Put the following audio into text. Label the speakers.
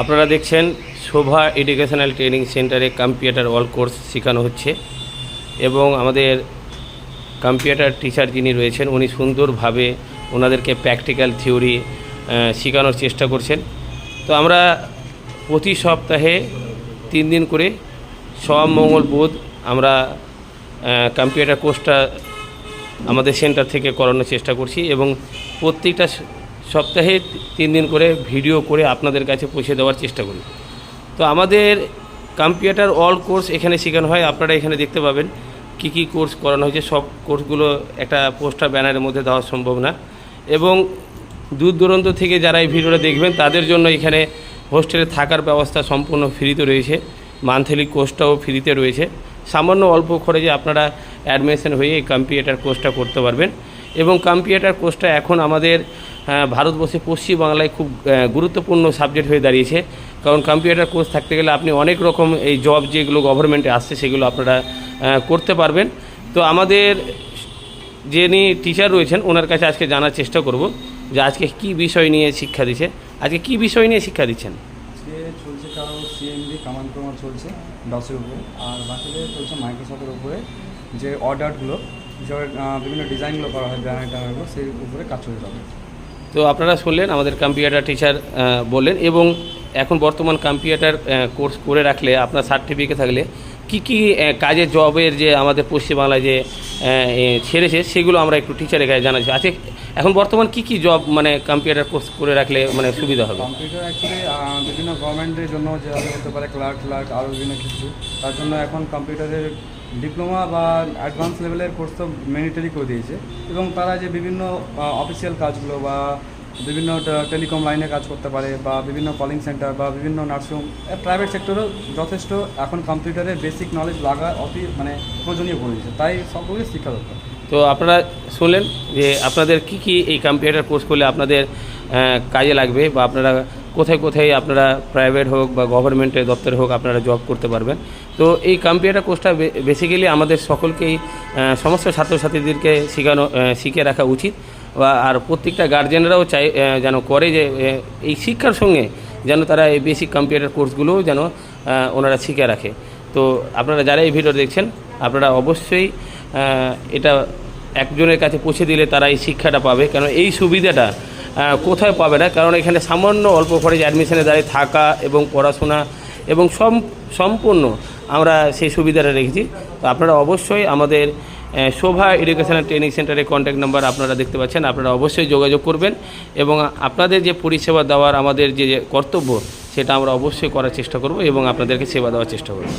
Speaker 1: আপনারা দেখছেন Shobha educational training সেন্টারে কম্পিউটার অল কোর্স শেখানো হচ্ছে এবং আমাদের কম্পিউটার টিচার যিনি রয়েছেন, উনি সুন্দরভাবে ওনাদেরকে প্র্যাকটিক্যাল থিওরি শেখানোর চেষ্টা করছেন। তো আমরা প্রতি সপ্তাহে তিন দিন করে সব মঙ্গল, বুধ আমরা কম্পিউটার কোর্সটা আমাদের সেন্টার থেকে করানোর চেষ্টা করছি এবং প্রত্যেকটা সপ্তাহে তিন দিন করে ভিডিও করে আপনাদের কাছে পৌঁছে দেওয়ার চেষ্টা করি। তো আমাদের কম্পিউটার অল কোর্স এখানে শেখানো হয়, আপনারা এখানে দেখতে পাবেন কি কি কোর্স করানো হয়েছে। সব কোর্সগুলো একটা পোস্টার ব্যানারের মধ্যে দেওয়া সম্ভব না। এবং দূর দূরান্ত থেকে যারা এই ভিডিওটা দেখবেন, তাদের জন্য এখানে হোস্টেলে থাকার ব্যবস্থা সম্পূর্ণ ফ্রিতে রয়েছে। মান্থলি কোর্সটাও ফ্রিতে রয়েছে। সামান্য অল্প খরচে আপনারা অ্যাডমিশন হয়ে এই কম্পিউটার কোর্সটা করতে পারবেন। এবং কম্পিউটার কোর্সটা এখন আমাদের ভারতবর্ষে পশ্চিমবাংলায় খুব গুরুত্বপূর্ণ সাবজেক্ট হয়ে দাঁড়িয়েছে। কারণ কম্পিউটার কোর্স থাকতে গেলে আপনি অনেক রকম এই জব যেগুলো গভর্নমেন্টে আসছে সেগুলো আপনারা করতে পারবেন। তো আমাদের যিনি টিচার রয়েছেন ওনার কাছে আজকে জানার চেষ্টা করব যে আজকে কি বিষয় নিয়ে শিক্ষা দিচ্ছে। আজকে কি বিষয় নিয়ে শিক্ষা দিচ্ছেন?
Speaker 2: চলছে কারও সিএমডি কামান প্রমাণ চলছে ডসের উপরে। আর বাকিদের চলছে মাইক্রোসফটের উপরে যে অর্ডারগুলো আহ, বিভিন্ন ডিজাইনগুলো করা হয় ব্যানার ট্যানারগুলো সেই উপরে কাজ চলে যাবে
Speaker 1: তো আপনারা শুনলেন আমাদের কম্পিউটার টিচার বললেন এবং এখন বর্তমান কম্পিউটার কোর্স করে রাখলে আপনার সার্টিফিকেট থাকলে কি কি কাজের জবের যে আমাদের পশ্চিমবাংলায় যে ছেড়েছে সেগুলো আমরা একটু টিচারের কাছে জানাচ্ছি। আজকে এখন বর্তমান কি কি জব মানে কম্পিউটার কোর্স করে রাখলে মানে সুবিধা হবে?
Speaker 2: কম্পিউটার অ্যাকচুয়ালি বিভিন্ন গভর্নমেন্টের জন্য যে হতে পারে ক্লার্ক ক্লার্ক আরও বিভিন্ন কিছু। তার জন্য এখন কম্পিউটারের ডিপ্লোমা বা অ্যাডভান্স লেভেলের কোর্স তো ম্যান্ডেটরি করে দিয়েছে। এবং তারা যে বিভিন্ন অফিসিয়াল কাজগুলো বা বিভিন্ন টেলিকম লাইনে কাজ করতে পারে বা বিভিন্ন কলিং সেন্টার বা বিভিন্ন নার্সিংহোম প্রাইভেট সেক্টরেও যথেষ্ট এখন কম্পিউটারের বেসিক নলেজ লাগা অতি মানে প্রয়োজনীয় করে দিয়েছে। তাই সকলকে শিক্ষা দরকার।
Speaker 1: তো আপনারা শুনলেন যে আপনাদের কি কি এই কম্পিউটার কোর্স করলে আপনাদের কাজে লাগবে বা আপনারা কোথায় কোথায় আপনারা প্রাইভেট হোক বা গভর্নমেন্টের দপ্তরে হোক আপনারা জব করতে পারবেন। তো এই কম্পিউটার কোর্সটা বেসিক্যালি আমাদের সকলকেই সমস্ত ছাত্রছাত্রীদেরকে শেখানো শিখে রাখা উচিত। বা, আর প্রত্যেকটা গার্জেনরাও চাই যেন করে যে এই শিক্ষার সঙ্গে যেন তারা এই বেসিক কম্পিউটার কোর্সগুলোও যেন ওনারা শিখে রাখে। তো আপনারা যারা এই ভিডিও দেখছেন, আপনারা অবশ্যই এটা একজনের কাছে পৌঁছে দিলে তারা এই শিক্ষাটা পাবে। কারণ এই সুবিধাটা কোথায় পাবে না? কারণ এখানে সামান্য অল্প খরচ অ্যাডমিশনের দ্বারাই থাকা এবং পড়াশোনা এবং সম সম্পূর্ণ আমরা সেই সুবিধাটা রেখেছি। তো আপনারা অবশ্যই আমাদের শোভা এডুকেশনাল ট্রেনিং সেন্টারের কন্ট্যাক্ট নাম্বার আপনারা দেখতে পাচ্ছেন। আপনারা অবশ্যই যোগাযোগ করবেন এবং আপনাদের যে পরিষেবা দেওয়ার আমাদের যে কর্তব্য, সেটা আমরা অবশ্যই করার চেষ্টা করব এবং আপনাদেরকে সেবা দেওয়ার চেষ্টা করব।